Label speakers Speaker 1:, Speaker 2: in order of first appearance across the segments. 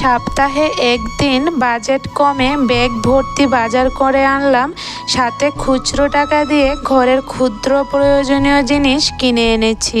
Speaker 1: সপ্তাহে একদিন বাজেট কমে ব্যাগ ভর্তি বাজার করে আনলাম। সাথে খুচরো টাকা দিয়ে ঘরের ক্ষুদ্র প্রয়োজনীয় জিনিস কিনে এনেছি।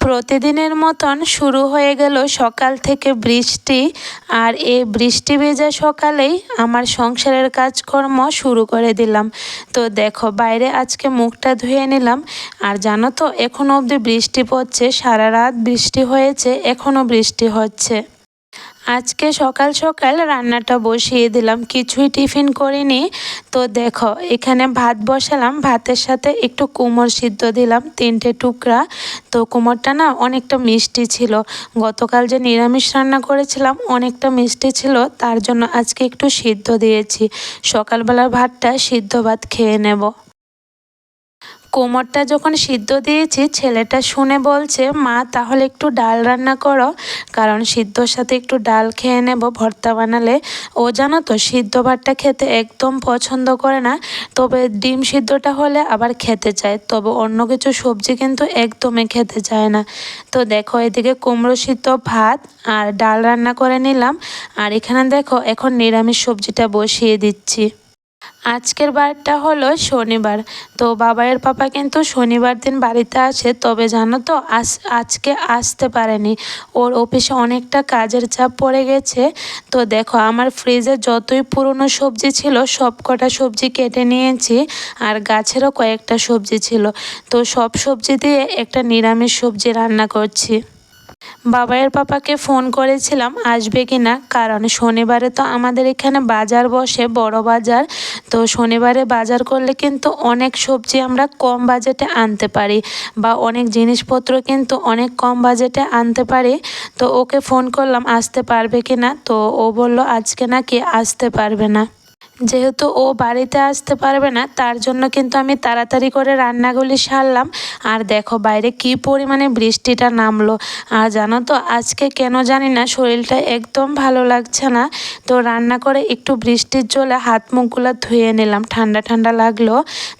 Speaker 1: প্রতিদিনের মতন শুরু হয়ে গেল সকাল থেকে বৃষ্টি, আর এই বৃষ্টি ভেজা সকালেই আমার সংসারের কাজকর্ম শুরু করে দিলাম। তো দেখো, বাইরে আজকে মুখটা ধুয়ে নিলাম। আর জানো তো এখনও অবধি বৃষ্টি পড়ছে, সারা রাত বৃষ্টি হয়েছে এখনও বৃষ্টি হচ্ছে। আজকে সকাল সকাল রান্নাটা বসিয়ে দিলাম। কিছুই টিফিন করিনি। তো দেখো, এখানে ভাত বসালাম। ভাতের সাথে একটু কুমড় সিদ্ধ দিলাম, তিনটে টুকরা। তো কুমড়টা না অনেকটা মিষ্টি ছিল। গতকাল যে নিরামিষ রান্না করেছিলাম, অনেকটা মিষ্টি ছিল। তার জন্য আজকে একটু সিদ্ধ দিয়েছি। সকালবেলার ভাতটা সিদ্ধ ভাত খেয়ে নেব। কোমরটা যখন সিদ্ধ দিয়েছি, ছেলেটা শুনে বলছে, মা, তাহলে একটু ডাল রান্না করো, কারণ সিদ্ধর সাথে একটু ডাল খেয়ে নেব ভর্তা বানালে। ও জানো তো, সিদ্ধ ভাতটা খেতে একদম পছন্দ করে না, তবে ডিম সিদ্ধটা হলে আবার খেতে চায়। তবে অন্য কিছু সবজি কিন্তু একদমই খেতে চায় না। তো দেখো, এদিকে কুমড়ো সিদ্ধ ভাত আর ডাল রান্না করে নিলাম। আর এখানে দেখো, এখন নিরামিষ সবজিটা বসিয়ে দিচ্ছি। আজকের বারটা হলো শনিবার। তো বাবাইয়ের পাপা কিন্তু শনিবার দিন বাড়িতে আসে তবে জানো তো আজ, আজকে আসতে পারেনি। ওর অফিসে অনেকটা কাজের চাপ পড়ে গেছে। তো দেখো, আমার ফ্রিজে যতই পুরনো সবজি ছিল সব কটা সবজি কেটে নিয়েছি, আর গাছেরও কয়েকটা সবজি ছিল। তো সব সবজি দিয়ে একটা নিরামিষ সবজি রান্না করছি। বাবাইয়ের পাপাকে ফোন করেছিলাম, আসবে কি না? কারণ শনিবারে তো আমাদের এখানে বাজার বসে, বড় বাজার। তো শনিবারে বাজার করলে কিন্তু অনেক সবজি আমরা কম বাজেটে আনতে পারি বা অনেক জিনিসপত্র কিন্তু অনেক কম বাজেটে আনতে পারি। তো ওকে ফোন করলাম, আসতে পারবে কি না? তো ও বলল, আজকে নাকি আসতে পারবে না। যেহেতু ও বাড়িতে আসতে পারবে না, তার জন্য কিন্তু আমি তাড়াতাড়ি করে রান্নাগুলি সারলাম। আর দেখো বাইরে কি পরিমাণে বৃষ্টিটা নামলো। আর জানো তো, আজকে কেন জানি না, শরীরটা একদম ভালো লাগছে না। তো রান্না করে একটু বৃষ্টির জলে হাত মুখগুলো ধুয়ে নিলাম, ঠান্ডা ঠান্ডা লাগল।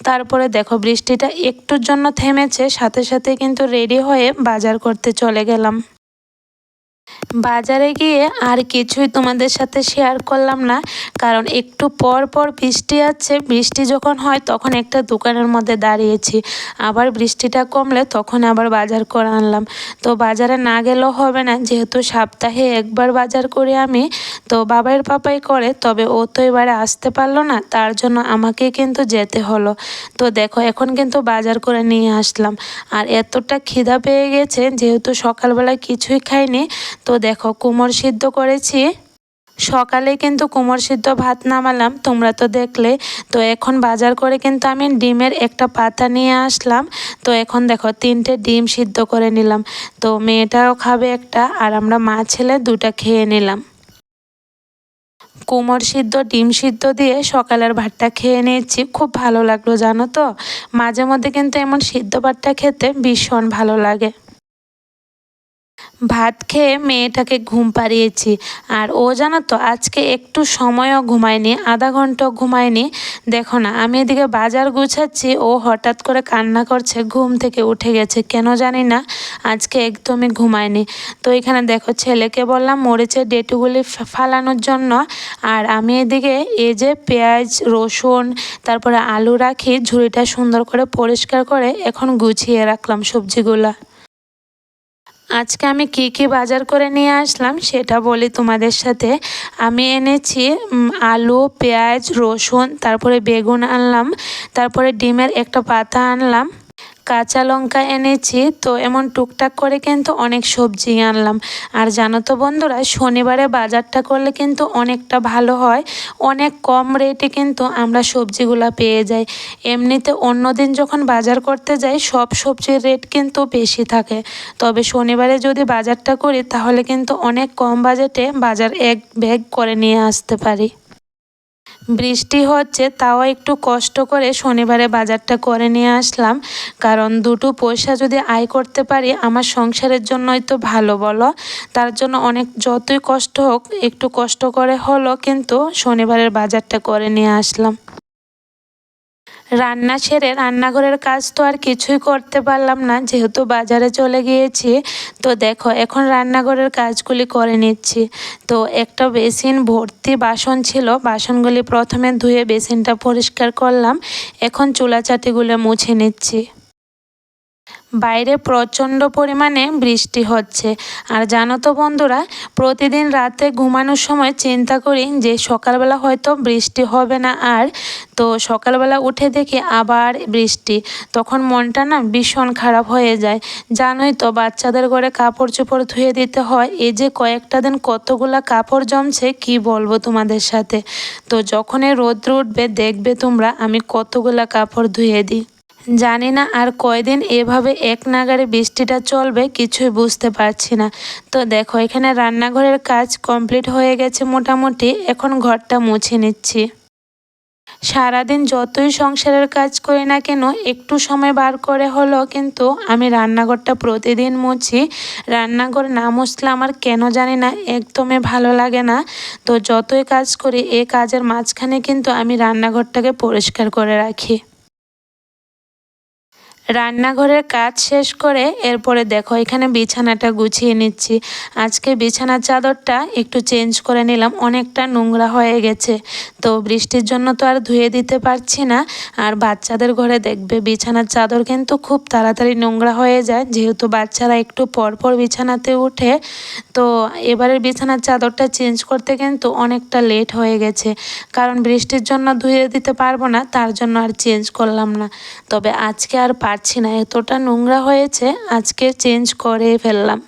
Speaker 1: তারপরে দেখো বৃষ্টিটা একটুর জন্য থেমেছে, সাথে সাথে কিন্তু রেডি হয়ে বাজার করতে চলে গেলাম। বাজারে গিয়ে আর কিছুই তোমাদের সাথে শেয়ার করলাম না। কারণ একটু পর পর বৃষ্টি আছে বৃষ্টি যখন হয়, তখন একটা দোকানের মধ্যে দাঁড়িয়েছি। আবার বৃষ্টিটা কমলে তখন আবার বাজার করে আনলাম। তো বাজারে না গেলেও হবে না। যেহেতু সপ্তাহে একবার বাজার করে আমি তো বাবার পাপাই করে, তবে ও তো এবারে আসতে পারল না, তার জন্য আমাকে কিন্তু যেতে হলো। তো দেখো, এখন কিন্তু বাজার করে নিয়ে আসলাম। আর এতটা খিদা পেয়ে গেছে, যেহেতু সকালবেলায় কিছুই খাইনি, তো দেখো কুমড় সিদ্ধ করেছি। সকালে কিন্তু কুমড় সিদ্ধ ভাত নামালাম, তোমরা তো দেখলে। তো এখন বাজার করে কিন্তু আমি ডিমের একটা পাতা নিয়ে আসলাম। তো এখন দেখো, তিনটে ডিম সিদ্ধ করে নিলাম। তো মেয়েটাও খাবে একটা, আর আমরা মা ছেলে দুটা খেয়ে নিলাম। কুমড় সিদ্ধ, ডিম সিদ্ধ দিয়ে সকালের ভাতটা খেয়ে নিয়েছি। খুব ভালো লাগল, জানো তো? মাঝে মধ্যে কিন্তু এমন সিদ্ধ ভাতটা খেতে ভীষণ ভালো লাগে। ভাত খেয়ে মেয়েটাকে ঘুম পাড়িয়েছি। আর ও জানো তো আজকে একটু সময়ও ঘুমায়নি, আধা ঘণ্টা ঘুমায়নি। দেখো না, আমি এদিকে বাজার গুছাচ্ছি, ও হঠাৎ করে কান্না করছে, ঘুম থেকে উঠে গেছে, কেন জানি না, আজকে একদমই ঘুমায়নি। তো এখানে দেখো, ছেলেকে বললাম, মরিচের ডেটুগুলি ফালানোর জন্য, আর আমি এদিকে এই যে পেঁয়াজ, রসুন, তারপরে আলু রাখি, ঝুড়িটা সুন্দর করে পরিষ্কার করে এখন গুছিয়ে রাখলাম সবজিগুলা। আজকে আমি কি কি বাজার করে নিয়ে আসলাম সেটা বলি তোমাদের সাথে। আমি এনেছি আলু, পেঁয়াজ, রসুন, তারপরে বেগুন আনলাম, তারপরে ডিমের একটা পাতা আনলাম। কাঁচা লঙ্কা এনেছি, তো এমন টুকটাক করে কিন্তু অনেক সবজি আনলাম। আর জানো তো বন্ধুরা, শনিবারে বাজারটা করলে কিন্তু অনেকটা ভালো হয়। অনেক কম রেটে কিন্তু আমরা সবজিগুলো পেয়ে যাই। এমনিতে অন্য দিন যখন বাজার করতে যাই, সব সবজির রেট কিন্তু বেশি থাকে। তবে শনিবারে যদি বাজারটা করি, তাহলে কিন্তু অনেক কম বাজেটে বাজার এক ব্যাগ করে নিয়ে আসতে পারি। বৃষ্টি হচ্ছে, তাও একটু কষ্ট করে শনিবারে বাজারটা করে নিয়ে আসলাম। কারণ দুটো পয়সা যদি আয় করতে পারি, আমার সংসারের জন্যই তো ভালো, বলো? তার জন্য অনেক যতই কষ্ট হোক, একটু কষ্ট করে হলো, কিন্তু শনিবারের বাজারটা করে নিয়ে আসলাম। রান্না সেরে রান্নাঘরের কাজ তো আর কিছুই করতে পারলাম না, যেহেতু বাজারে চলে গিয়েছি। তো দেখো, এখন রান্নাঘরের কাজগুলি করে নিচ্ছি। তো একটা বেসিন, ভর্তি বাসন ছিল। বাসনগুলি প্রথমে ধুয়ে বেসিনটা পরিষ্কার করলাম। এখন চুলাচাটিগুলো মুছে নিচ্ছি। বাইরে প্রচণ্ড পরিমাণে বৃষ্টি হচ্ছে। আর জানো তো বন্ধুরা, প্রতিদিন রাতে ঘুমানোর সময় চিন্তা করি যে সকালবেলা হয়তো বৃষ্টি হবে না আর, তো সকালবেলা উঠে দেখি আবার বৃষ্টি। তখন মনটা না ভীষণ খারাপ হয়ে যায়। জানোই তো বাচ্চাদের ঘরে কাপড় চোপড় ধুয়ে দিতে হয় এই যে কয়েকটা দিন কতগুলা কাপড় জমছে, কি বলব তোমাদের সাথে? তো যখনই রোদ্র উঠবে, দেখবে তোমরা আমি কতগুলা কাপড় ধুয়ে দিই। জানি না আর কয়দিন এভাবে এক নাগারে বৃষ্টিটা চলবে, কিছুই বুঝতে পারছি না। তো দেখো, এখানে রান্নাঘরের কাজ কমপ্লিট হয়ে গেছে মোটামুটি, এখন ঘরটা মুছে নিচ্ছি। সারাদিন যতই সংসারের কাজ করি না কেন, একটু সময় বার করে হলো কিন্তু আমি রান্নাঘরটা প্রতিদিন মুছি। রান্নাঘর না মুছলে আমার কেন জানি না, একদমই ভালো লাগে না। তো যতই কাজ করি, এ কাজের মাঝখানে কিন্তু আমি রান্নাঘরটাকে পরিষ্কার করে রাখি। রান্নাঘরের কাজ শেষ করে এরপরে দেখো এখানে বিছানাটা গুছিয়ে নিচ্ছি। আজকে বিছানার চাদরটা একটু চেঞ্জ করে নিলাম, অনেকটা নোংরা হয়ে গেছে। তো বৃষ্টির জন্য তো আর ধুয়ে দিতে পারছি না। আর বাচ্চাদের ঘরে দেখবে বিছানার চাদর কিন্তু খুব তাড়াতাড়ি নোংরা হয়ে যায়, যেহেতু বাচ্চারা একটু পরপর বিছানাতে উঠে। তো এবারের বিছানার চাদরটা চেঞ্জ করতে কিন্তু অনেকটা লেট হয়ে গেছে। কারণ বৃষ্টির জন্য ধুয়ে দিতে পারব না, তার জন্য আর চেঞ্জ করলাম না। তবে আজকে আর পার পারছি না এতটা নোংরা হয়েছে আজকে চেঞ্জ করে ফেললাম।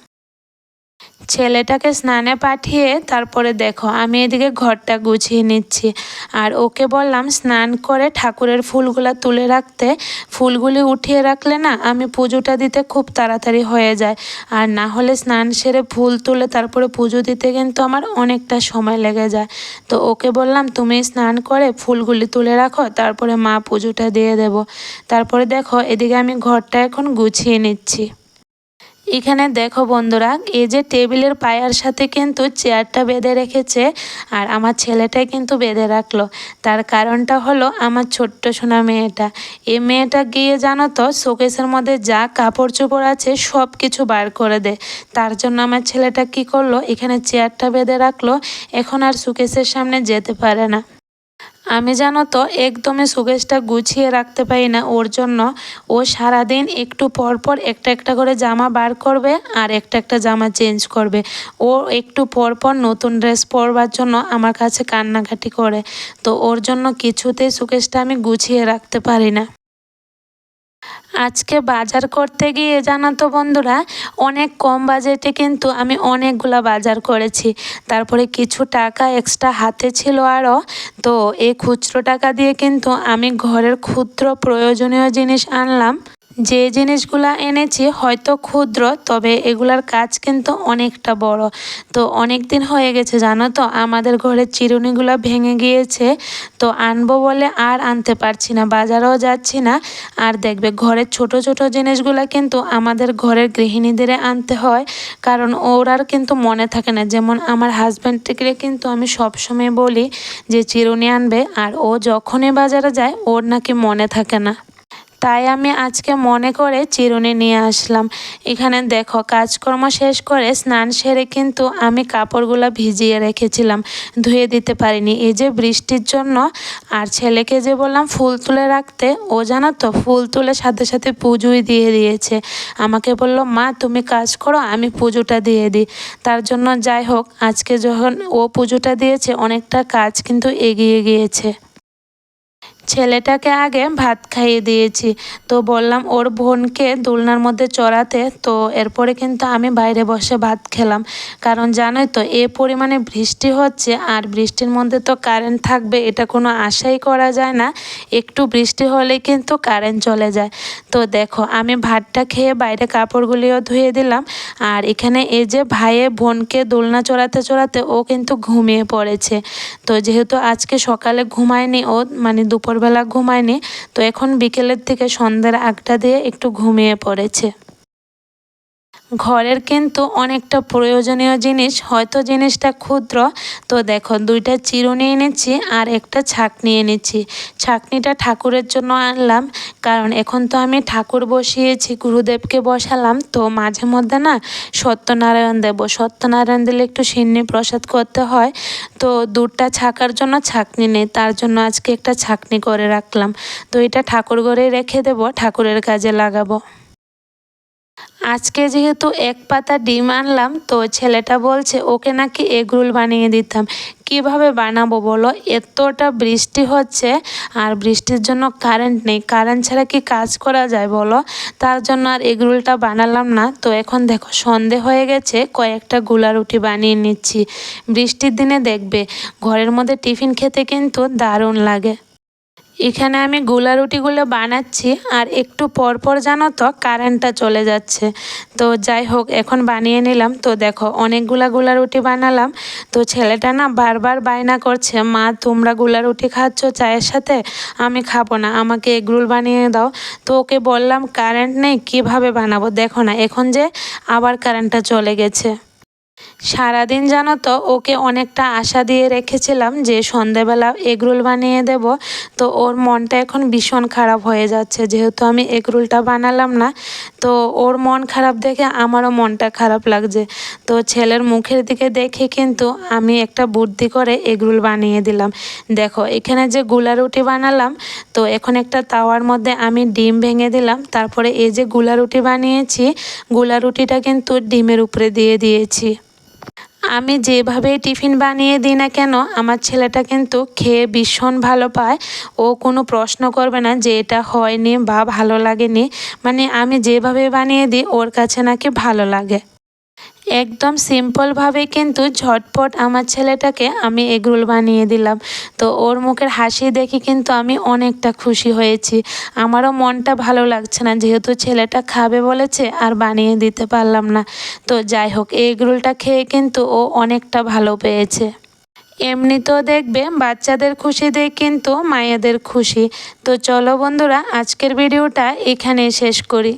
Speaker 1: ছেলেটাকে স্নানে পাঠিয়ে তারপরে দেখো, আমি এদিকে ঘরটা গুছিয়ে নিচ্ছি। আর ওকে বললাম, স্নান করে ঠাকুরের ফুলগুলা তুলে রাখতে। ফুলগুলি উঠিয়ে রাখলে না, আমি পুজোটা দিতে খুব তাড়াতাড়ি হয়ে যায়। আর না হলে স্নান সেরে ফুল তুলে তারপরে পুজো দিতে কিন্তু আমার অনেকটা সময় লেগে যায়। তো ওকে বললাম, তুমি স্নান করে ফুলগুলি তুলে রাখো, তারপরে মা পুজোটা দিয়ে দেব। তারপরে দেখো, এদিকে আমি ঘরটা এখন গুছিয়ে নিচ্ছি। এখানে দেখো বন্ধুরা, এই যে টেবিলের পায়ার সাথে কিন্তু চেয়ারটা বেঁধে রেখেছে আর আমার ছেলেটাই কিন্তু বেঁধে রাখল। তার কারণটা হলো আমার ছোট্ট সোনা মেয়েটা। এই মেয়েটা গিয়ে জানো তো, শোকেসের মধ্যে যা কাপড় চোপড় আছে সব কিছু বার করে দেয়। তার জন্য আমার ছেলেটা কি করল, এখানে চেয়ারটা বেঁধে রাখল, এখন আর শোকেসের সামনে যেতে পারে না। আমি জানো তো একদমই সুকেশটা গুছিয়ে রাখতে পারি না ওর জন্য। ও সারাদিন একটু পর পর একটা একটা করে জামা বার করবে আর একটা একটা জামা চেঞ্জ করবে। ও একটু পর পর নতুন ড্রেস পরবার জন্য আমার কাছে কান্নাকাটি করে। তো ওর জন্য কিছুতেই সুকেশটা আমি গুছিয়ে রাখতে পারি না। আজকে বাজার করতে গিয়ে জানো তো বন্ধুরা, অনেক কম বাজেটে কিন্তু আমি অনেকগুলা বাজার করেছি। তারপরে কিছু টাকা এক্সট্রা হাতে ছিল আরও তো এই খুচরো টাকা দিয়ে কিন্তু আমি ঘরের ক্ষুদ্র প্রয়োজনীয় জিনিস আনলাম। যে জিনিসগুলা এনেছি হয়তো ক্ষুদ্র, তবে এগুলার কাজ কিন্তু অনেকটা বড়। তো অনেক দিন হয়ে গেছে, জানো তো? আমাদের ঘরের চিরুনিগুলো ভেঙে গিয়েছে, তো আনব বলে আর আনতে পারছি না, বাজারেও যাচ্ছি না। আর দেখবে, ঘরের ছোট ছোট জিনিসগুলো কিন্তু আমাদের ঘরের গৃহিণীদের আনতে হয়, কারণ ওরার কিন্তু মনে থাকে না। যেমন আমার হাজব্যান্ডটিকে কিন্তু আমি সবসময় বলি যে, চিরুনি আনবে। আর ও যখনই বাজারে যায়, ওর নাকি মনে থাকে না। তাই আমি আজকে মনে করে চিরুনি নিয়ে আসলাম। এখানে দেখো, কাজকর্ম শেষ করে স্নান সেরে কিন্তু আমি কাপড়গুলো ভিজিয়ে রেখেছিলাম, ধুয়ে দিতে পারিনি। এই যে বৃষ্টির জন্য আর ছেলেকে যে বললাম ফুল তুলে রাখতে, ও জানো তো ফুল তুলে সাথে সাথে পুজোই দিয়ে দিয়েছে। আমাকে বলল, মা, তুমি কাজ করো, আমি পুজোটা দিয়ে দিই। তার জন্য যাই হোক, আজকে যখন ও পুজোটা দিয়েছে, অনেকটা কাজ কিন্তু এগিয়ে গিয়েছে। ছেলেটাকে আগে ভাত খাইয়ে দিয়েছি। তো বললাম, ওর বোনকে দোলনার মধ্যে চড়াতে। তো এরপরে কিন্তু আমি বাইরে বসে ভাত খেলাম। কারণ জানোই তো, এ পরিমাণে বৃষ্টি হচ্ছে আর বৃষ্টির মধ্যে তো কারেন্ট থাকবে, এটা কোনো আশাই করা যায় না। একটু বৃষ্টি হলেই কিন্তু কারেন্ট চলে যায়। তো দেখো, আমি ভাতটা খেয়ে বাইরে কাপড়গুলিও ধুয়ে দিলাম। আর এখানে এই যে ভাইয়ে বোনকে দোলনা চড়াতে চড়াতে ও কিন্তু ঘুমিয়ে পড়েছে। তো যেহেতু আজকে সকালে ঘুমায়নি, ও মানে দুপুরবেলা ঘুমায়নি তো এখন বিকেলের থেকে সন্ধ্যার আগটা দিয়ে একটু ঘুমিয়ে পড়েছে। ঘরের কিন্তু অনেকটা প্রয়োজনীয় জিনিস। হয়তো জিনিসটা ক্ষুদ্র। তো দেখো, দুইটা চিরুনি এনেছি আর একটা ছাকনি এনেছি। ছাকনিটা ঠাকুরের জন্য আনলাম। কারণ এখন তো আমি ঠাকুর বসিয়েছি, গুরুদেবকে বসালাম। তো মাঝে মধ্যে না সত্যনারায়ণ দেব। সত্যনারায়ণ দিলে একটু সিন্নি প্রসাদ করতে হয়। তো দুধটা ছাকার জন্য ছাকনি নেই। তার জন্য আজকে একটা ছাকনি করে রাখলাম। তো এটা ঠাকুর ঘরেই রেখে দেব। ঠাকুরের কাজে লাগাবো। আজকে যেহেতু এক পাতা ডিম আনলাম, তো ছেলেটা বলছে, ওকে নাকি এগরোল বানিয়ে দিতাম। কীভাবে বানাবো বলো? এতটা বৃষ্টি হচ্ছে আর বৃষ্টির জন্য কারেন্ট নেই। কারেন্ট ছাড়া কি কাজ করা যায় বলো? তার জন্য আর এগরোলটা বানালাম না। তো এখন দেখো, সন্ধে হয়ে গেছে, কয়েকটা গুলা রুটি বানিয়ে নিচ্ছি। বৃষ্টির দিনে দেখবে, ঘরের মধ্যে টিফিন খেতে কিন্তু দারুণ লাগে। এখানে আমি গোলা রুটিগুলো বানাচ্ছি আর একটু পর পর জানো তো কারেন্টটা চলে যাচ্ছে। তো যাই হোক, এখন বানিয়ে নিলাম। তো দেখো, অনেকগুলা গোলা রুটি বানালাম। তো ছেলেটা না বারবার বায়না করছে, মা, তোমরা গোলা রুটি খাচ্ছ চায়ের সাথে? আমি খাব না, আমাকে এগরোল বানিয়ে দাও। তো ওকে বললাম কারেন্ট নেই, কীভাবে বানাবো? দেখো না, এখন যে আবার কারেন্টটা চলে গেছে। সারাদিন জানো তো, ওকে অনেকটা আশা দিয়ে রেখেছিলাম যে সন্ধেবেলা এগরোল বানিয়ে দেব। তো ওর মনটা এখন ভীষণ খারাপ হয়ে যাচ্ছে, যেহেতু আমি এগরোলটা বানালাম না। তো ওর মন খারাপ দেখে আমারও মনটা খারাপ লাগছে। তো ছেলের মুখের দিকে দেখে কিন্তু আমি একটা বুদ্ধি করে এগরোল বানিয়ে দিলাম। দেখো, এখানে যে গুলা রুটি বানালাম, তো এখন একটা তাওয়ার মধ্যে আমি ডিম ভেঙে দিলাম। তারপরে এই যে গুলা রুটি বানিয়েছি, গুলা রুটিটা কিন্তু ডিমের উপরে দিয়ে দিয়েছি। আমি যেভাবে টিফিন বানিয়ে দিই না কেন, আমার ছেলেটা কিন্তু খেয়ে ভীষণ ভালো পায়। ও কোনো প্রশ্ন করবে না যে এটা হয়নি বা ভালো লাগেনি। মানে আমি যেভাবে বানিয়ে দিই, ওর কাছে নাকি ভালো লাগে। একদম সিম্পলভাবে কিন্তু ঝটপট আমার ছেলেটাকে আমি এগরোল বানিয়ে দিলাম। তো ওর মুখের হাসি দেখে কিন্তু আমি অনেকটা খুশি হয়েছি। আমারও মনটা ভালো লাগছে না, যেহেতু ছেলেটা খাবে বলেছে আর বানিয়ে দিতে পারলাম না। তো যাই হোক, এগরোলটা খেয়ে কিন্তু ও অনেকটা ভালো পেয়েছে। এমনিতেও দেখবে বাচ্চাদের খুশি দেখ কিন্তু মায়েদের খুশি। তো চলো বন্ধুরা, আজকের ভিডিওটা এখানেই শেষ করি।